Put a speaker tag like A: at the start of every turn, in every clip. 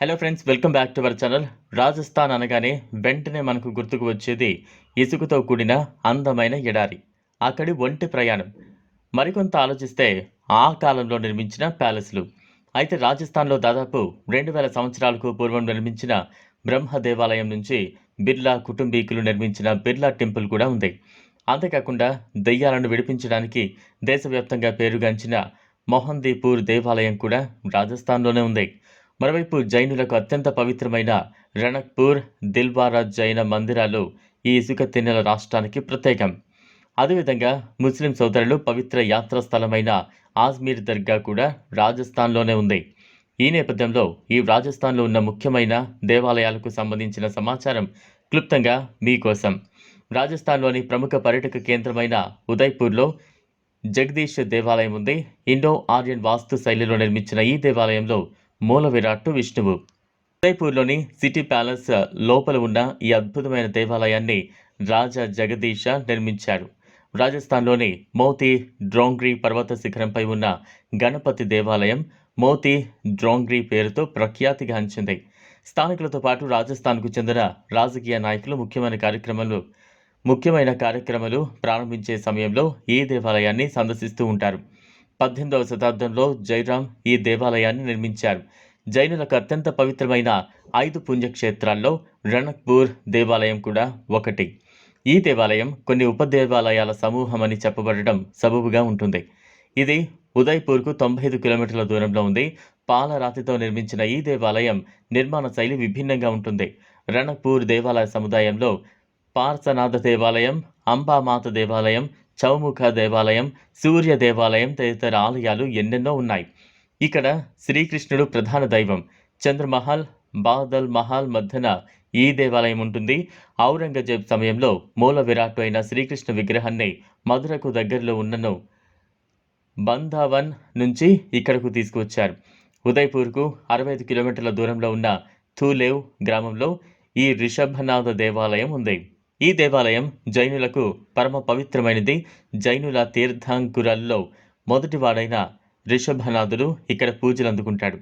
A: Hello friends welcome back to our channel Rajasthan అనగానే వెంటనే మనకు గుర్తుకు వచ్చేది ఇసుకతో కూడిన అందమైన ఎడారి అక్కడి ఒంటి ప్రయాణం. మరికొంత ఆలోచిస్తే ఆ కాలంలో నిర్మించిన ప్యాలెస్లు. అయితే రాజస్థాన్లో దాదాపు రెండు వేల సంవత్సరాలకు పూర్వం నిర్మించిన బ్రహ్మ దేవాలయం నుంచి బిర్లా కుటుంబీకులు నిర్మించిన బిర్లా టెంపుల్ కూడా ఉంది. అంతేకాకుండా దెయ్యాలను విడిపించడానికి దేశవ్యాప్తంగా పేరుగాంచిన మొహందీపూర్ దేవాలయం కూడా రాజస్థాన్లోనే ఉంది. మరోవైపు జైనులకు అత్యంత పవిత్రమైన రణక్పూర్ దిల్వారా జైన మందిరాలు ఈ ఇసుక తిన్నెల రాష్ట్రానికి ప్రత్యేకం. అదేవిధంగా ముస్లిం సోదరులు పవిత్ర యాత్రా స్థలమైన ఆజ్మీర్ దర్గా కూడా రాజస్థాన్లోనే ఉంది. ఈ నేపథ్యంలో ఈ రాజస్థాన్లో ఉన్న ముఖ్యమైన దేవాలయాలకు సంబంధించిన సమాచారం క్లుప్తంగా మీకోసం రాజస్థాన్లోని ప్రముఖ పర్యాటక కేంద్రమైన ఉదయ్పూర్లో జగదీష్ దేవాలయం ఉంది. ఇండో ఆర్యన్ వాస్తు శైలిలో నిర్మించిన ఈ దేవాలయంలో మూల విరాట్టు విష్ణువు. ఉదయపూర్లోని సిటీ ప్యాలెస్ లోపల ఉన్న ఈ అద్భుతమైన దేవాలయాన్ని రాజా జగదీష నిర్మించారు. రాజస్థాన్లోని మోతీ డ్రోంగ్రీ పర్వత శిఖరంపై ఉన్న గణపతి దేవాలయం మోతీ డ్రోంగ్రీ పేరుతో ప్రఖ్యాతిగాంచింది స్థానికులతో పాటు రాజస్థాన్కు చెందిన రాజకీయ నాయకులు ముఖ్యమైన కార్యక్రమాలు ముఖ్యమైన కార్యక్రమాలు ప్రారంభించే సమయంలో ఈ దేవాలయాన్ని సందర్శిస్తూ ఉంటారు. పద్దెనిమిదవ శతాబ్దంలో జైరాం ఈ దేవాలయాన్ని నిర్మించారు. జైనులకు అత్యంత పవిత్రమైన ఐదు పుణ్యక్షేత్రాల్లో రణక్పూర్ దేవాలయం కూడా ఒకటి. ఈ దేవాలయం కొన్ని ఉపదేవాలయాల సమూహం అని చెప్పబడడం సబబుగా ఉంటుంది. ఇది ఉదయ్పూర్కు తొంభై ఐదు కిలోమీటర్ల దూరంలో ఉంది. పాలరాతితో నిర్మించిన ఈ దేవాలయం నిర్మాణ శైలి విభిన్నంగా ఉంటుంది. రణక్పూర్ దేవాలయ సముదాయంలో పార్సనాథ దేవాలయం అంబామాత దేవాలయం చౌముఖ దేవాలయం సూర్య దేవాలయం తదితర ఆలయాలు ఎన్నెన్నో ఉన్నాయి. ఇక్కడ శ్రీకృష్ణుడు ప్రధాన దైవం. చంద్రమహల్ బాదల్ మహల్ మధ్యన ఈ దేవాలయం ఉంటుంది. ఔరంగజేబ్ సమయంలో మూల విరాట్ అయిన శ్రీకృష్ణ విగ్రహాన్ని మధురకు దగ్గరలో ఉన్నను బంధావన్ నుంచి ఇక్కడకు తీసుకువచ్చారు. ఉదయ్పూర్కు అరవై ఐదు కిలోమీటర్ల దూరంలో ఉన్న థూలేవ్ గ్రామంలో ఈ రిషభనాథ దేవాలయం ఉంది. ఈ దేవాలయం జైనులకు పరమ పవిత్రమైనది. జైనుల తీర్థంకురాల్లో మొదటివాడైన రిషభనాథుడు ఇక్కడ పూజలు అందుకుంటాడు.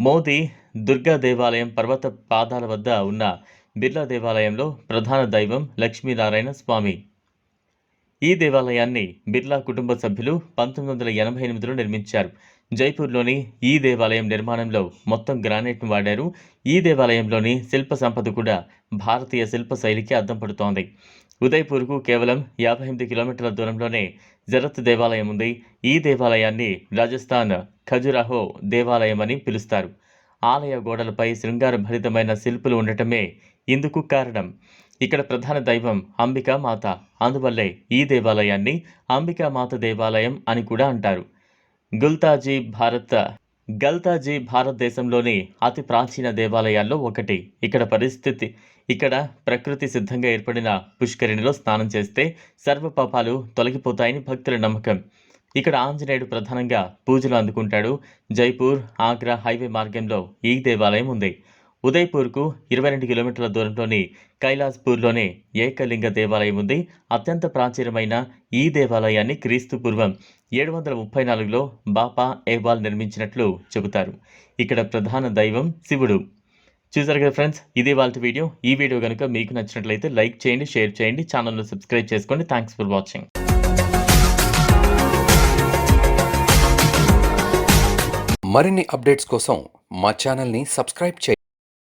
A: మోదీ దుర్గా దేవాలయం పర్వత పాదాల వద్ద ఉన్న బిర్లా దేవాలయంలో ప్రధాన దైవం లక్ష్మీనారాయణ స్వామి. ఈ దేవాలయాన్ని బిర్లా కుటుంబ సభ్యులు పంతొమ్మిది వందల ఎనభై ఎనిమిదిలో నిర్మించారు. జైపూర్లోని ఈ దేవాలయం నిర్మాణంలో మొత్తం గ్రానైట్ను వాడారు. ఈ దేవాలయంలోని శిల్ప సంపద కూడా భారతీయ శిల్ప శైలికి అద్దం పడుతోంది. ఉదయ్పూర్కు కేవలం యాభై ఎనిమిది కిలోమీటర్ల దూరంలోనే జరత్ దేవాలయం ఉంది. ఈ దేవాలయాన్ని రాజస్థాన్ ఖజురాహో దేవాలయం అని పిలుస్తారు. ఆలయ గోడలపై శృంగార భరితమైన శిల్పులు ఉండటమే ఇందుకు కారణం. ఇక్కడ ప్రధాన దైవం అంబికా మాత. అందువల్లే ఈ దేవాలయాన్ని అంబికా మాత దేవాలయం అని కూడా అంటారు. గుల్తాజీ భారత్ గల్తాజీ భారతదేశంలోని అతి ప్రాచీన దేవాలయాల్లో ఒకటి. ఇక్కడ పరిస్థితి ఇక్కడ ప్రకృతి సిద్ధంగా ఏర్పడిన పుష్కరిణిలో స్నానం చేస్తే సర్వ పాపాలు తొలగిపోతాయని భక్తుల నమ్మకం. ఇక్కడ ఆంజనేయుడు ప్రధానంగా పూజలు అందుకుంటాడు. జైపూర్ ఆగ్రా హైవే మార్గంలో ఈ దేవాలయం ఉంది. ఉదయ్పూర్కు ఇరవై రెండు కిలోమీటర్ల దూరంలోని కైలాస్పూర్లోనే ఏకలింగ దేవాలయం ఉంది. అత్యంత ప్రాచీనమైన ఈ దేవాలయాన్ని క్రీస్తు పూర్వం ఏడు వందల ముప్పై నాలుగులో బాపా ఏవాల్ నిర్మించినట్లు చెబుతారు. ఇక్కడ ప్రధాన దైవం శివుడు. చూసారు కదా ఫ్రెండ్స్ ఇది వాళ్ళ వీడియో. ఈ వీడియో కనుక మీకు నచ్చినట్లయితే లైక్ చేయండి షేర్ చేయండి ఛానల్ను సబ్స్క్రైబ్ చేసుకోండి. Thanks for watching.
B: మరిన్ని అప్డేట్స్ కోసం మా ఛానల్ని సబ్స్క్రైబ్ చేయండి.